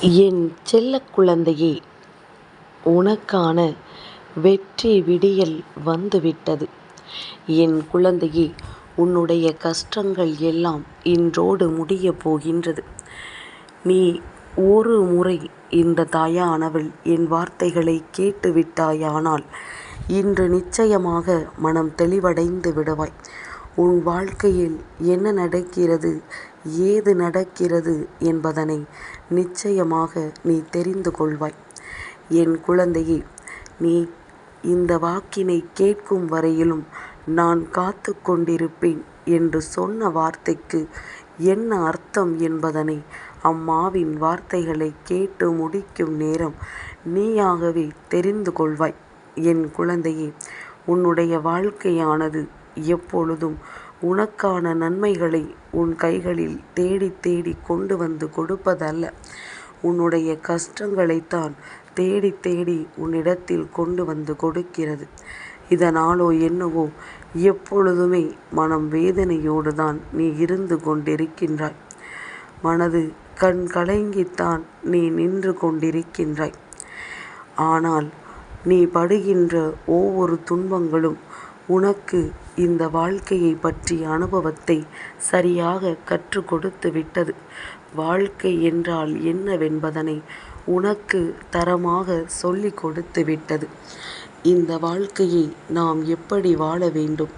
என் செல்ல குழந்தையே உனக்கான வெற்றி விடியல் வந்துவிட்டது. என் குழந்தையே உன்னுடைய கஷ்டங்கள் எல்லாம் இன்றோடு முடிய போகின்றது. நீ ஒரு முறை இந்த தாயானவள் என் வார்த்தைகளை கேட்டு விட்டாயானால் இன்று நிச்சயமாக மனம் தெளிவடைந்து விடுவாய். உன் வாழ்க்கையில் என்ன நடக்கிறது ஏது நடக்கிறது என்பதனை நிச்சயமாக நீ தெரிந்து கொள்வாய். என் குழந்தையே நீ இந்த வாக்கினை கேட்கும் வரையிலும் நான் காத்து கொண்டிருப்பேன் என்று சொன்ன வார்த்தைக்கு என்ன அர்த்தம் என்பதனை அம்மாவின் வார்த்தைகளை கேட்டு முடிக்கும் நேரம் நீயாகவே தெரிந்து கொள்வாய். என் குழந்தையே உன்னுடைய வாழ்க்கையானது எப்பொழுதும் உனக்கான நன்மைகளை உன் கைகளில் தேடித் தேடிக் கொண்டு வந்து கொடுப்பதல்ல. உன்னுடைய கஷ்டங்களைத்தான் தேடித் தேடி உன்னிடத்தில் கொண்டு வந்து கொடுக்கிறது. இதனாலோ என்னவோ எப்பொழுதுமே மனம் வேதனையோடு தான் நீ இருந்து கொண்டிருக்கின்றாய். மனது கண் கலங்கித்தான் நீ நின்று கொண்டிருக்கின்றாய். ஆனால் நீ படுகின்ற ஒவ்வொரு துன்பங்களும் உனக்கு இந்த வாழ்க்கையைப் பற்றிய அனுபவத்தை சரியாக கற்றுக் கொடுத்து விட்டது. வாழ்க்கை என்றால் என்னவென்பதனை உனக்கு தரமாக சொல்லிக் கொடுத்து விட்டது. இந்த வாழ்க்கையை நாம் எப்படி வாழ வேண்டும்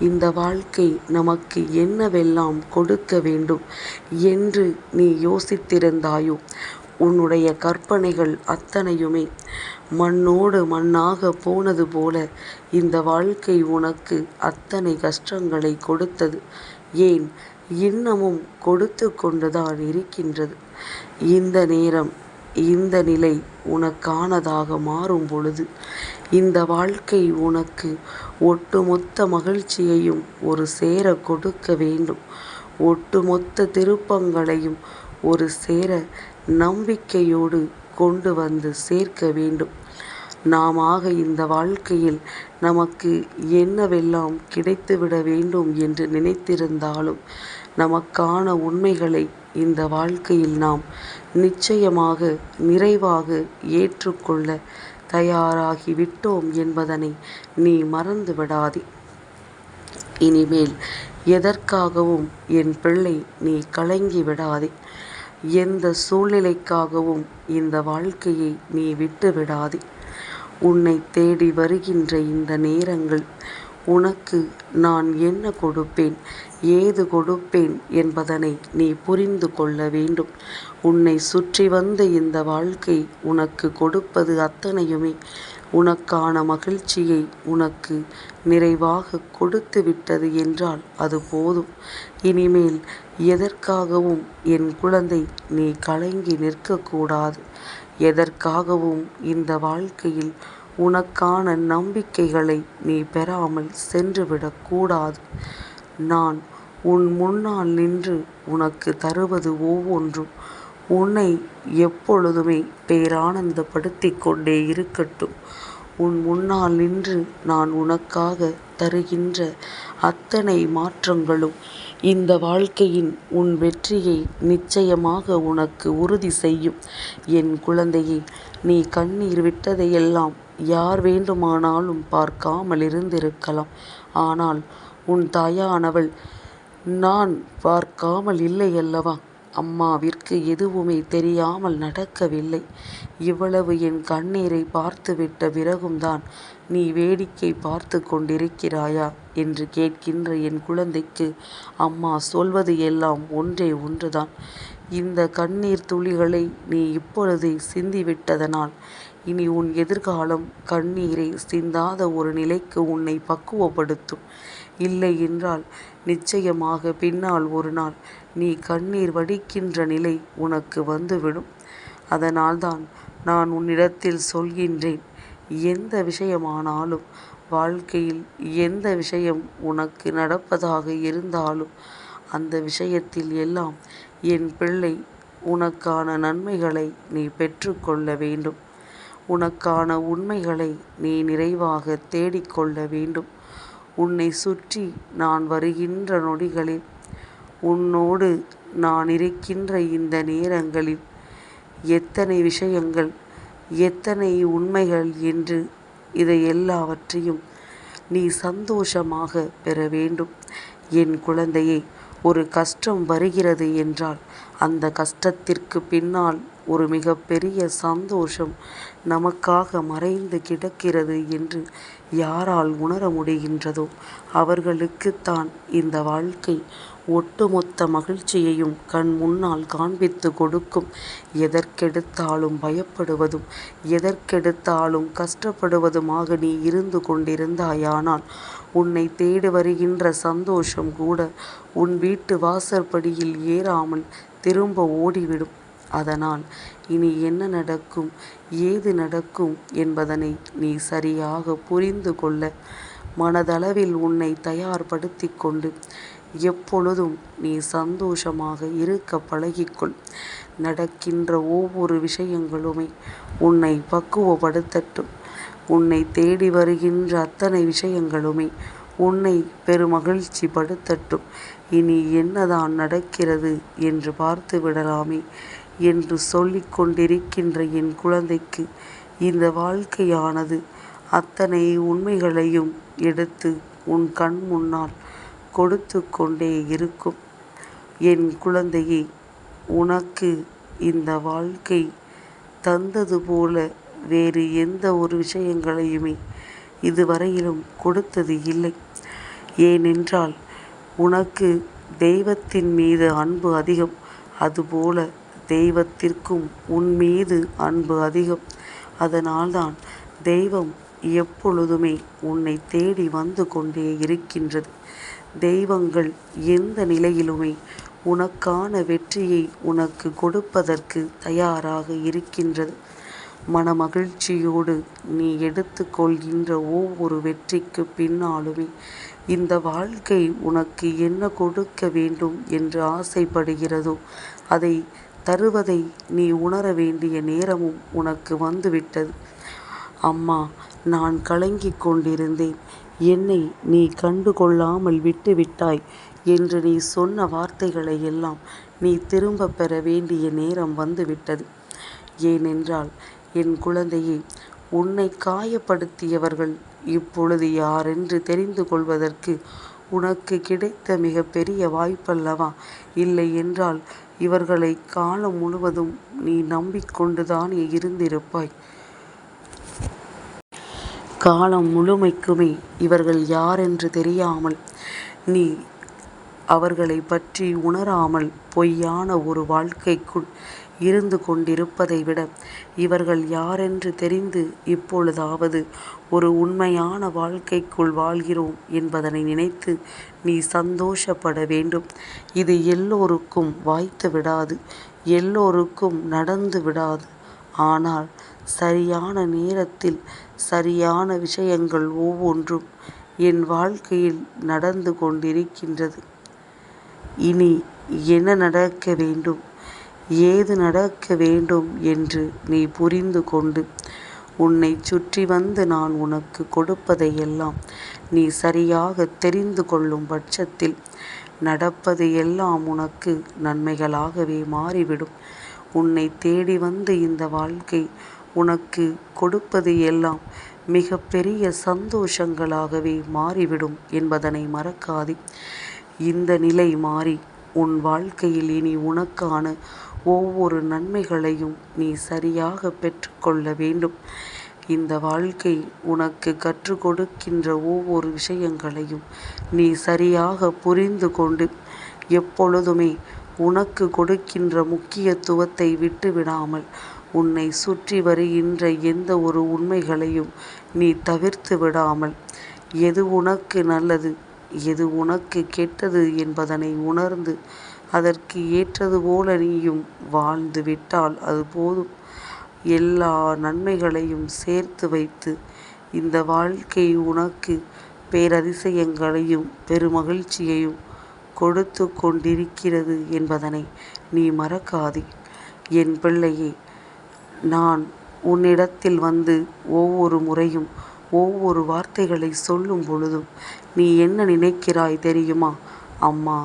இந்த வாழ்க்கை நமக்கு என்னவெல்லாம் கொடுக்க வேண்டும் என்று நீ யோசித்திருந்தாயோ உன்னுடைய கற்பனைகள் அத்தனையுமே மண்ணோடு மண்ணாகப் போனது போல இந்த வாழ்க்கை உனக்கு அத்தனை கஷ்டங்களைக் கொடுத்தது. ஏன் இன்னமும் கொடுத்துக் கொண்டுதான் இருக்கின்றது. இந்த நேரம் இந்த நிலை உனக்கானதாக மாறும் பொழுது இந்த வாழ்க்கை உனக்கு ஒட்டுமொத்த மகிழ்ச்சியையும் ஒரு சேரக் கொடுக்க வேண்டும். ஒட்டுமொத்த திருப்பங்களையும் ஒரு சேர நம்பிக்கையோடு கொண்டு வந்து சேர்க்க வேண்டும். நாமாக இந்த வாழ்க்கையில் நமக்கு என்னவெல்லாம் கிடைத்துவிட வேண்டும் என்று நினைத்திருந்தாலும் நமக்கான உண்மைகளை இந்த வாழ்க்கையில் நாம் நிச்சயமாக நிறைவாக ஏற்றுக்கொள்ள தயாராகிவிட்டோம் என்பதனை நீ மறந்து விடாதே. இனிமேல் எதற்காகவும் என் பிள்ளை நீ கலங்கி விடாதே. எந்த சூழ்நிலைக்காகவும் இந்த வாழ்க்கையை நீ விட்டு விடாதே. உன்னை தேடி வருகின்ற இந்த நேரங்கள் உனக்கு நான் என்ன கொடுப்பேன் ஏது கொடுப்பேன் என்பதனை நீ புரிந்து கொள்ள வேண்டும். உன்னை சுற்றி வந்த இந்த வாழ்க்கை உனக்கு கொடுப்பது அத்தனையுமே உனக்கான மகிழ்ச்சியை உனக்கு நிறைவாக கொடுத்து விட்டது என்றால் அது போதும். இனிமேல் எதற்காகவும் என் குழந்தை நீ கலங்கி நிற்கக்கூடாது எதற்காகவும் இந்த வாழ்க்கையில் உனக்கான நம்பிக்கைகளை நீ பெறாமல் சென்றுவிடக்கூடாது கூடாது. நான் உன் முன்னால் நின்று உனக்கு தருவது ஒவ்வொன்றும் உன்னை எப்பொழுதுமே பேரானந்தப்படுத்திக் கொண்டே இருக்கட்டும். உன் முன்னால் நின்று நான் உனக்காக தருகின்ற அத்தனை மாற்றங்களும் இந்த வாழ்க்கையின் உன் வெற்றியை நிச்சயமாக உனக்கு உறுதி செய்யும். என் குழந்தையே நீ கண்ணீர் விட்டதையெல்லாம் யார் வேண்டுமானாலும் பார்க்காமல் இருந்திருக்கலாம். ஆனால் உன் தாயானவள் நான் பார்க்காமல் இல்லையல்லவா. அம்மாவிற்கு எதுவுமே தெரியாமல் நடக்கவில்லை. இவ்வளவு என் கண்ணீரைப் பார்த்துவிட்ட பிறகும்தான் நீ வேடிக்கை பார்த்துக் கொண்டிருக்கிறாயா என்று கேட்கின்ற என் குழந்தைக்கு அம்மா சொல்வது எல்லாம் ஒன்றே ஒன்றுதான். இந்தக் கண்ணீர்த் துளிகளை நீ இப்பொழுதே சிந்திவிட்டதனால் இனி உன் எதிர்காலம் கண்ணீரை சிந்தாத ஒரு நிலைக்கு உன்னை பக்குவப்படுத்தும். இல்லை என்றால் நிச்சயமாக பின்னால் ஒரு நாள் நீ கண்ணீர் வடிக்கின்ற நிலை உனக்கு வந்துவிடும். அதனால்தான் நான் உன்னிடத்தில் சொல்கின்றேன் எந்த விஷயமானாலும் வாழ்க்கையில் எந்த விஷயம் உனக்கு நடப்பதாக இருந்தாலும் அந்த விஷயத்தில் எல்லாம் என் பிள்ளை உனக்கான நன்மைகளை நீ பெற்றுக்கொள்ள வேண்டும். உனக்கான உண்மைகளை நீ நிறைவாக தேடிக்கொள்ள வேண்டும். உன்னை சுற்றி நான் வருகின்ற நொடிகளில் உன்னோடு நான் இருக்கின்ற இந்த நேரங்களில் எத்தனை விஷயங்கள் எத்தனை உண்மைகள் என்று இதை எல்லாவற்றையும் நீ சந்தோஷமாக பெற வேண்டும் என் குழந்தையை ஒரு கஷ்டம் வருகிறது என்றால் அந்த கஷ்டத்திற்கு பின்னால் ஒரு மிகப்பெரிய சந்தோஷம் நமக்காக மறைந்து கிடக்கிறது என்று யாரால் உணர முடிகின்றதோ அவர்களுக்குத்தான் இந்த வாழ்க்கை ஒட்டுமொத்த மகிழ்ச்சியையும் கண் முன்னால் காண்பித்து கொடுக்கும். எதற்கெடுத்தாலும் பயப்படுவதும் எதற்கெடுத்தாலும் கஷ்டப்படுவதுமாக நீ இருந்து கொண்டிருந்தாயானால் உன்னை தேடி வருகின்ற சந்தோஷம் கூட உன் வீட்டு வாசற்படியில் ஏறாமல் திரும்ப ஓடிவிடும். அதனால் இனி என்ன நடக்கும் ஏது நடக்கும் என்பதனை நீ சரியாக புரிந்து கொள்ள மனதளவில் உன்னை தயார்படுத்தி கொண்டு எப்பொழுதும் நீ சந்தோஷமாக இருக்க பழகிக்கொள். நடக்கின்ற ஒவ்வொரு விஷயங்களுமே உன்னை பக்குவப்படுத்தட்டும். உன்னை தேடி வருகின்ற அத்தனை விஷயங்களுமே உன்னை பெருமகிழ்ச்சி படுத்தட்டும் இனி என்னதான் நடக்கிறது என்று பார்த்து விடலாமே என்று சொல்லிக் கொண்டிருக்கின்ற என் குழந்தைக்கு இந்த வாழ்க்கையானது அத்தனை உண்மைகளையும் எடுத்து உன் கண் முன்னால் கொடுத்து கொண்டே இருக்கும். என் குழந்தையே உனக்கு இந்த வாழ்க்கை தந்தது போல வேறு எந்த ஒரு விஷயங்களையுமே இதுவரையிலும் கொடுத்தது இல்லை. ஏனென்றால் உனக்கு தெய்வத்தின் மீது அன்பு அதிகம் அதுபோல தெய்வத்திற்கும் உன் மீது அன்பு அதிகம். அதனால்தான் தெய்வம் எப்பொழுதுமே உன்னை தேடி வந்து கொண்டே இருக்கின்றது. தெய்வங்கள் எந்த நிலையிலுமே உனக்கான வெற்றியை உனக்கு கொடுப்பதற்கு தயாராக இருக்கின்றது. மனமகிழ்ச்சியோடு நீ எடுத்துக்கொள்கின்ற ஒவ்வொரு வெற்றிக்கு பின்னாலுமே இந்த வாழ்க்கை உனக்கு என்ன கொடுக்க வேண்டும் என்று ஆசைப்படுகிறதோ அதை தருவதை நீ உணர வேண்டிய நேரமும் உனக்கு வந்துவிட்டது. அம்மா நான் கலங்கிக் கொண்டிருந்தேன். என்னை நீ கண்டு கொள்ளாமல் விட்டுவிட்டாய் என்று நீ சொன்ன வார்த்தைகளை எல்லாம் நீ திரும்ப பெற வேண்டிய நேரம் வந்துவிட்டது. ஏனென்றால் என் குழந்தையே உன்னை காயப்படுத்தியவர்கள் இப்பொழுது யாரென்று தெரிந்து கொள்வதற்கு உனக்கு கிடைத்த மிகப்பெரிய வாய்ப்பல்லவா? இல்லை என்றால் இவர்களை காலம் முழுவதும் நீ நம்பிக்கொண்டுதானே இருந்திருப்பாய். காலம் முழுமைக்குமே இவர்கள் யாரென்று தெரியாமல் நீ அவர்களை பற்றி உணராமல் பொய்யான ஒரு வாழ்க்கைக்குள் இருந்து கொண்டிருப்பதை விட இவர்கள் யாரென்று தெரிந்து இப்பொழுதாவது ஒரு உண்மையான வாழ்க்கைக்குள் வாழ்கிறோம் என்பதனை நினைத்து நீ சந்தோஷப்பட வேண்டும். இது எல்லோருக்கும் வாய்த்து விடாது எல்லோருக்கும் நடந்து விடாது. ஆனால் சரியான நேரத்தில் சரியான விஷயங்கள் ஒவ்வொன்றும் என் வாழ்க்கையில் நடந்து கொண்டிருக்கின்றது. இனி என்ன நடக்க வேண்டும்? ஏது நடக்க வேண்டும் என்று நீ புரிந்து கொண்டு உன்னை சுற்றி வந்து நான் உனக்கு கொடுப்பதையெல்லாம் நீ சரியாக தெரிந்து கொள்ளும் பட்சத்தில் நடப்பது எல்லாம் உனக்கு நன்மைகளாகவே மாறிவிடும். உன்னை தேடி வந்து இந்த வாழ்க்கை உனக்கு கொடுப்பது எல்லாம் மிக பெரிய சந்தோஷங்களாகவே மாறிவிடும் என்பதனை மறக்காதே. இந்த நிலை மாறி உன் வாழ்க்கையில் இனி உனக்கான ஒவ்வொரு நன்மைகளையும் நீ சரியாக பெற்றுக்கொள்ள வேண்டும். இந்த வாழ்க்கை உனக்கு கற்றுக் கொடுக்கின்ற ஒவ்வொரு விஷயங்களையும் நீ சரியாக புரிந்து கொண்டு எப்பொழுதுமே உனக்கு கொடுக்கின்ற முக்கியத்துவத்தை விட்டுவிடாமல் உன்னை சுற்றி வருகின்ற எந்த ஒரு உண்மைகளையும் நீ தவிர்த்து விடாமல் எது உனக்கு நல்லது எது உனக்கு கெட்டது என்பதனை உணர்ந்து அதற்கு ஏற்றது போல நீயும் வாழ்ந்து விட்டால் அது போதும். எல்லா நன்மைகளையும் சேர்த்து வைத்து இந்த வாழ்க்கை உனக்கு பேரதிசயங்களையும் பெருமகிழ்ச்சியையும் கொடுத்து கொண்டிருக்கிறது என்பதனை நீ மறக்காதே. என் பிள்ளையே நான் உன்னிடத்தில் வந்து ஒவ்வொரு முறையும் ஒவ்வொரு வார்த்தைகளை சொல்லும் பொழுதும் நீ என்ன நினைக்கிறாய் தெரியுமா? அம்மா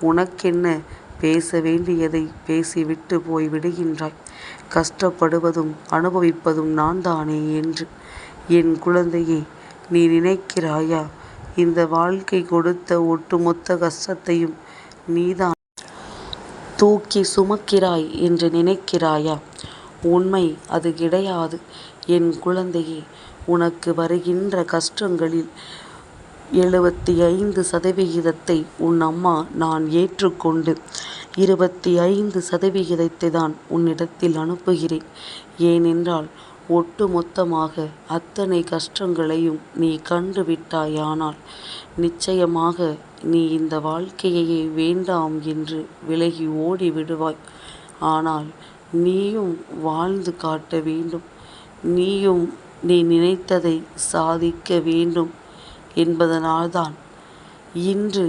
உனக்கென்ன பேச வேண்டியதை பேசிவிட்டு போய் விடுகின்றாய். கஷ்டப்படுவதும் அனுபவிப்பதும் நான்தானே என்று. என் குழந்தையே நீ நினைக்கிறாயா இந்த வாழ்க்கை கொடுத்த ஒட்டுமொத்த கஷ்டத்தையும் நீதான் தூக்கிச் சுமக்கிறாய் என்று நினைக்கிறாயா? உண்மை அது கிடையாது என் குழந்தையே. உனக்கு வருகின்ற கஷ்டங்களில் எழுபத்தி ஐந்து சதவிகிதத்தை உன் அம்மா நான் ஏற்றுக்கொண்டு இருபத்தி ஐந்து சதவிகிதத்தை தான் உன்னிடத்தில் அனுப்புகிறேன். ஏனென்றால் ஒட்டு மொத்தமாக அத்தனை கஷ்டங்களையும் நீ கண்டு விட்டாயானால் நிச்சயமாக நீ இந்த வாழ்க்கையையே வேண்டாம் என்று விலகி ஓடி விடுவாய். ஆனால் நீயும் வாழ்ந்து காட்ட வேண்டும். நீயும் நீ நினைத்ததை சாதிக்க வேண்டும் என்பதனால்தான் இன்று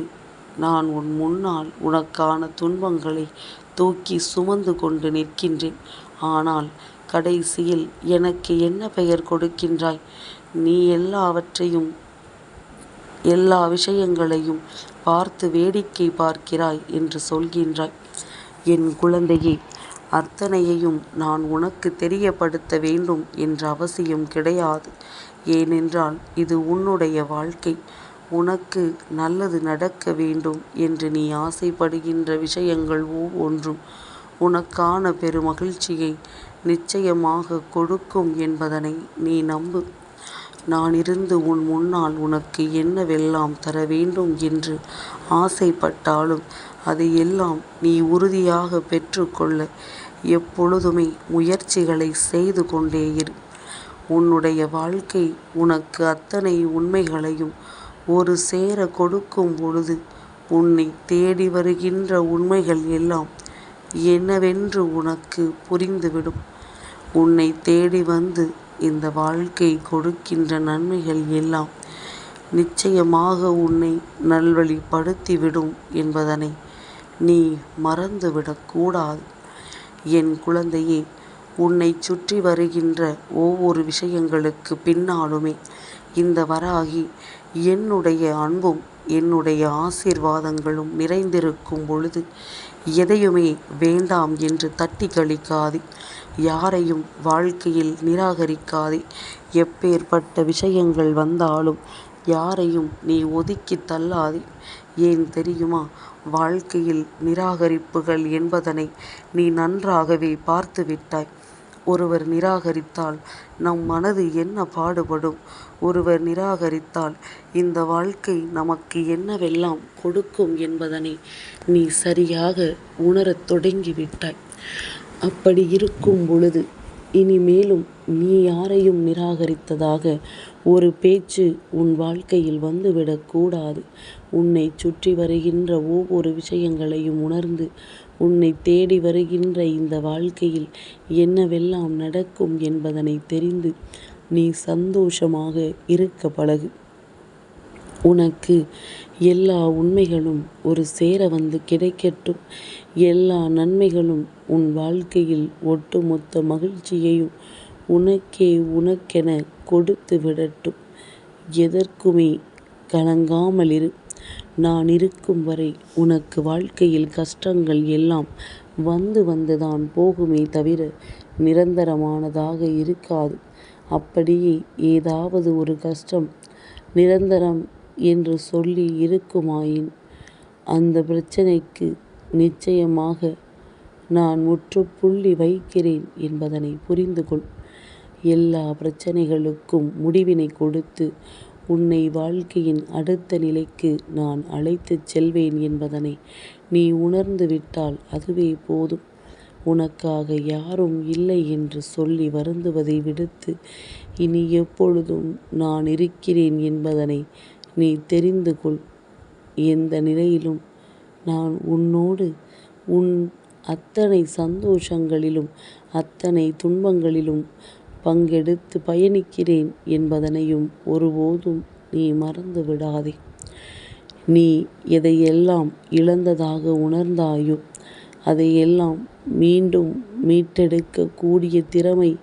நான் உன் முன்னால் உனக்கான துன்பங்களை தூக்கி சுமந்து கொண்டு நிற்கின்றேன். ஆனால் கடைசியில் எனக்கு என்ன பெயர் கொடுக்கின்றாய்? நீ எல்லாவற்றையும் எல்லா விஷயங்களையும் பார்த்து வேடிக்கை பார்க்கிறாய் என்று சொல்கின்றாய். என் குழந்தையே அத்தனையையும் நான் உனக்கு தெரியப்படுத்த வேண்டும் என்ற அவசியம் கிடையாது. ஏனென்றால் இது உன்னுடைய வாழ்க்கை. உனக்கு நல்லது நடக்க வேண்டும் என்று நீ ஆசைப்படுகின்ற விஷயங்கள் ஒவ்வொன்றும் உனக்கான பெருமகிழ்ச்சியை நிச்சயமாக கொடுக்கும் என்பதனை நீ நம்பு. நான் இருந்து உன் முன்னால் உனக்கு என்னவெல்லாம் தர வேண்டும் என்று ஆசைப்பட்டாலும் அதையெல்லாம் நீ உறுதியாகப் பெற்றுக்கொள்ள எப்பொழுதுமே முயற்சிகளை செய்து கொண்டே இரு. உன்னுடைய வாழ்க்கை உனக்கு அத்தனை உண்மைகளையும் ஒரு சேர கொடுக்கும் பொழுது உன்னை தேடி வருகின்ற உண்மைகள் எல்லாம் என்னவென்று உனக்கு புரிந்துவிடும். உன்னை தேடி வந்து இந்த வாழ்க்கை கொடுக்கின்ற நன்மைகள் எல்லாம் நிச்சயமாக உன்னை நல்வழிப்படுத்திவிடும் என்பதனை நீ மறந்துவிடக்கூடாது என் குழந்தையே உன்னைச் சுற்றி வருகின்ற ஒவ்வொரு விஷயங்களுக்குப் பின்னாலுமே இந்த வராகி என்னுடைய அன்பும் என்னுடைய ஆசீர்வாதங்களும் நிறைந்திருக்கும் பொழுது எதையுமே வேண்டாம் என்று தட்டி கழிக்காதே. யாரையும் வாழ்க்கையில் நிராகரிக்காதே. எப்பேற்பட்ட விஷயங்கள் வந்தாலும் யாரையும் நீ ஒதுக்கித் தள்ளாதே. ஏன் தெரியுமா? வாழ்க்கையில் நிராகரிப்புகள் என்பதனை நீ நன்றாகவே பார்த்து விட்டாய் ஒருவர் நிராகரித்தால் நம் மனது என்ன பாடுபடும்? ஒருவர் நிராகரித்தால் இந்த வாழ்க்கை நமக்கு என்னவெல்லாம் கொடுக்கும் என்பதனை நீ சரியாக உணரத் தொடங்கிவிட்டாய். அப்படியிருக்கும் பொழுது இனிமேலும் நீ யாரையும் நிராகரித்ததாக ஒரு பேச்சு உன் வாழ்க்கையில் வந்துவிடக்கூடாது உன்னை உன்னைச் சுற்றி வருகின்ற ஒவ்வொரு விஷயங்களையும் உணர்ந்து உன்னை தேடி வருகின்ற இந்த வாழ்க்கையில் என்னவெல்லாம் நடக்கும் என்பதனை தெரிந்து நீ சந்தோஷமாக இருக்க பழகு. உனக்கு எல்லா உண்மைகளும் ஒரு சேர வந்து கிடைக்கட்டும். எல்லா நன்மைகளும் உன் வாழ்க்கையில் ஒட்டுமொத்த மகிழ்ச்சியையும் உனக்கே உனக்கென கொடுத்து விடட்டும். எதற்குமே கலங்காமலிரு. நான் இருக்கும் வரை உனக்கு வாழ்க்கையில் கஷ்டங்கள் எல்லாம் வந்து வந்துதான் போகுமே தவிர நிரந்தரமானதாக இருக்காது. அப்படியே ஏதாவது ஒரு கஷ்டம் நிரந்தரம் என்று சொல்லி இருக்குமாயின் அந்த பிரச்சனைக்கு நிச்சயமாக நான் முற்றுப்புள்ளி வைக்கிறேன் என்பதனை புரிந்து கொள். எல்லா பிரச்சனைகளுக்கும் முடிவினை கொடுத்து உன்னை வாழ்க்கையின் அடுத்த நிலைக்கு நான் அழைத்துச் செல்வேன் என்பதனை நீ உணர்ந்து விட்டால் அதுவே போதும். உனக்காக யாரும் இல்லை என்று சொல்லி வருந்துவதை விடுத்து இனி எப்பொழுதும் நான் இருக்கிறேன் என்பதனை நீ தெரிந்து கொள். எந்த நிலையிலும் நான் உன்னோடு உன் அத்தனை சந்தோஷங்களிலும் அத்தனை துன்பங்களிலும் பங்கெடுத்து பயணிக்கிறேன் என்பதனையும் ஒருபோதும் நீ மறந்து விடாதே. நீ எதையெல்லாம் இழந்ததாக உணர்ந்தாயோ அதையெல்லாம் மீண்டும் மீட்டெடுக்கக்கூடிய திறமை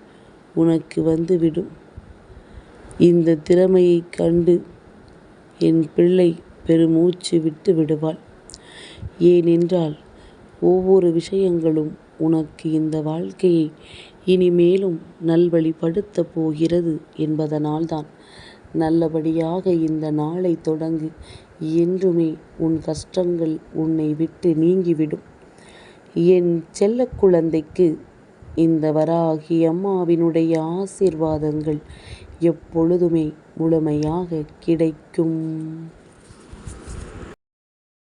உனக்கு வந்துவிடும். இந்த திறமையை கண்டு என் பிள்ளை பெருமூச்சு விட்டுவிடுவாள். ஏனென்றால் ஒவ்வொரு விஷயங்களும் உனக்கு இந்த வாழ்க்கையை இனிமேலும் நல்வழிப்படுத்தப் போகிறது என்பதனால்தான். நல்லபடியாக இந்த நாளைத் தொடங்கு. என்றுமே உன் கஷ்டங்கள் உன்னை விட்டு நீங்கிவிடும். என் செல்லக் குழந்தைக்கு இந்த வராகி அம்மாவினுடைய ஆசீர்வாதங்கள் எப்பொழுதுமே முழுமையாக கிடைக்கும்.